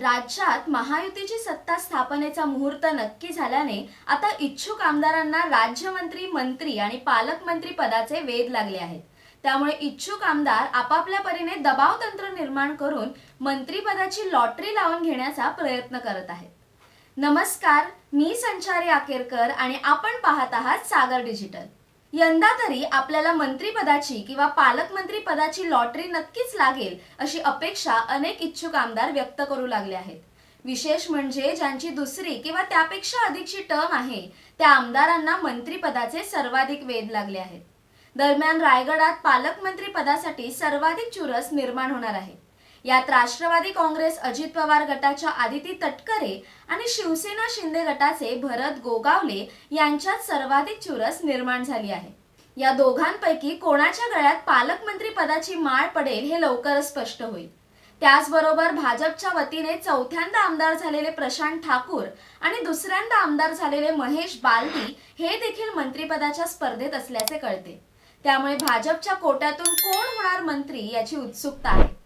राज्यात महायुतीची सत्ता स्थापनेचा मुहूर्त नक्की झाल्याने आता इच्छुक आमदारांना राज्यमंत्री मंत्री आणि पालकमंत्री पदाचे वेध लागले आहेत. त्यामुळे इच्छुक आमदार आपापल्या परीने दबाव तंत्र निर्माण करून मंत्रीपदाची लॉटरी लावून घेण्याचा प्रयत्न करत आहेत. नमस्कार मी संचारी आकेरकर आणि आपण पाहत आहात सागर डिजिटल. यंदा तरी आपल्याला मंत्रीपदाची किंवा पालकमंत्री पदाची लॉटरी नक्कीच लागेल अशी अपेक्षा अनेक इच्छुक आमदार व्यक्त करू लागले आहेत. विशेष म्हणजे ज्यांची दुसरी किंवा त्यापेक्षा अधिकची टर्म आहे त्या आमदारांना मंत्रीपदाचे सर्वाधिक वेध लागले आहेत. दरम्यान रायगडात पालकमंत्री पदासाठी सर्वाधिक चुरस निर्माण होणार आहे. यात राष्ट्रवादी काँग्रेस अजित पवार गटाच्या आदिती तटकरे आणि शिवसेना शिंदे गटाचे भरत गोगावले यांच्यात सर्वाधिक चुरस निर्माण झाली आहे. या दोघांपैकी कोणाच्या गळ्यात पालकमंत्री पदाची माळ पडेल हे लवकरच स्पष्ट होईल. त्याचबरोबर भाजपच्या वतीने चौथ्यांदा आमदार झालेले प्रशांत ठाकूर आणि दुसऱ्यांदा आमदार झालेले महेश बालदी हे देखील मंत्रिपदाच्या स्पर्धेत असल्याचे कळते. त्यामुळे भाजपच्या कोट्यातून कोण होणार मंत्री याची उत्सुकता आहे.